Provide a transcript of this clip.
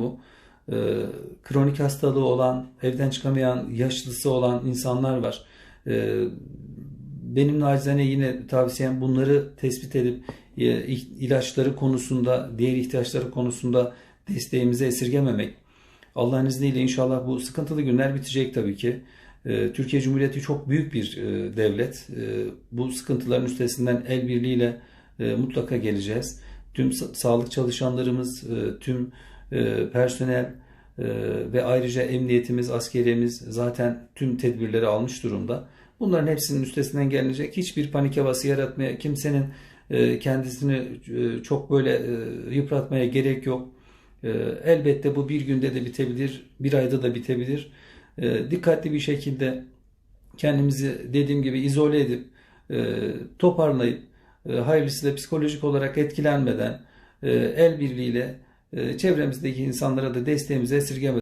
bu. Ee, kronik hastalığı olan, evden çıkamayan, yaşlısı olan insanlar var. Ee, benim nacizane yine tavsiyem bunları tespit edip e, ilaçları konusunda, diğer ihtiyaçları konusunda desteğimizi esirgememek. Allah'ın izniyle inşallah bu sıkıntılı günler bitecek tabii ki. Ee, Türkiye Cumhuriyeti çok büyük bir e, devlet. Bu sıkıntıların üstesinden el birliğiyle e, mutlaka geleceğiz. Tüm sa- sağlık çalışanlarımız, e, tüm e, personel e, ve ayrıca emniyetimiz, askeriyemiz zaten tüm tedbirleri almış durumda. Bunların hepsinin üstesinden gelinecek. Hiçbir panik havası yaratmaya, kimsenin e, kendisini çok böyle yıpratmaya gerek yok. Elbette bu bir günde de bitebilir, bir ayda da bitebilir. Dikkatli bir şekilde kendimizi dediğim gibi izole edip toparlayıp e, hayırlısıyla psikolojik olarak etkilenmeden el birliğiyle çevremizdeki insanlara da desteğimizi esirgemeden